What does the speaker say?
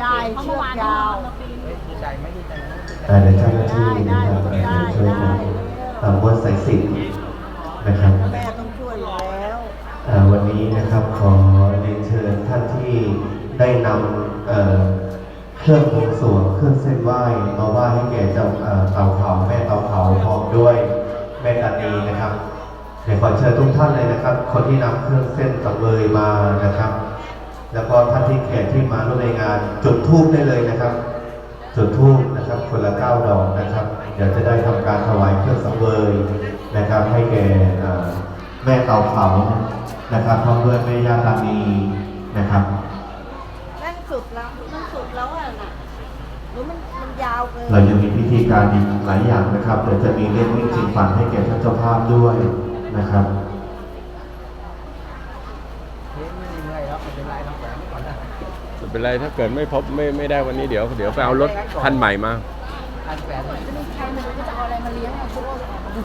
ใจไหม่ดีใจไหมอ่าเดี๋ยวเจ้าหน้าที่นะครับเอ่อช่วยกันตามวัดสายสิญจนนะครับแม่ต้องช่วยอยู่แล้วอ่าวันนี้นะครับขอเรียนเชิญท่านที่ได้นำเอ่อเครื่องบวงสรวงเครื่องเส้นไหว้มาไหว้ให้แก่เจ้าเอ่อเตาเผาแม่เตาเผาพร้อมด้วยแม่ตานีนะครับ เดี๋ยวขอเชิญทุกท่านเลยนะครับ คนที่นำเครื่องเส้นสังเวยมานะครับ แล้วก็ท่านที่แขกที่มาร่วมในงานจุดธูปได้เลยนะครับ จุดธูปนะครับคนละเก้าดอกนะครับ เดี๋ยวจะได้ทำการถวายเครื่องสังเวยนะครับ ให้แก่เอ่อแม่เตาเผานะครับพร้อมด้วยแม่ย่าตานีนะครับนั่นสุดแล้วมันสุดแล้วอะน่ะหรือมันมันยาวเกินเรายังมีพิธีการอีกหลายอย่างนะครับเดี๋ยวจะมีเล่นวิ่งชิงฝันให้แก่ท่านเจ้าภาพด้วยนะครับ เฮ้ยไม่มีอะไรแล้วไม่เป็นไรทำแผลไม่เป็นไรถ้าเกิดไม่พบไม่ไม่ได้วันนี้เดี๋ยว เดี๋ยวไปเอารถคันใหม่มา อันแผล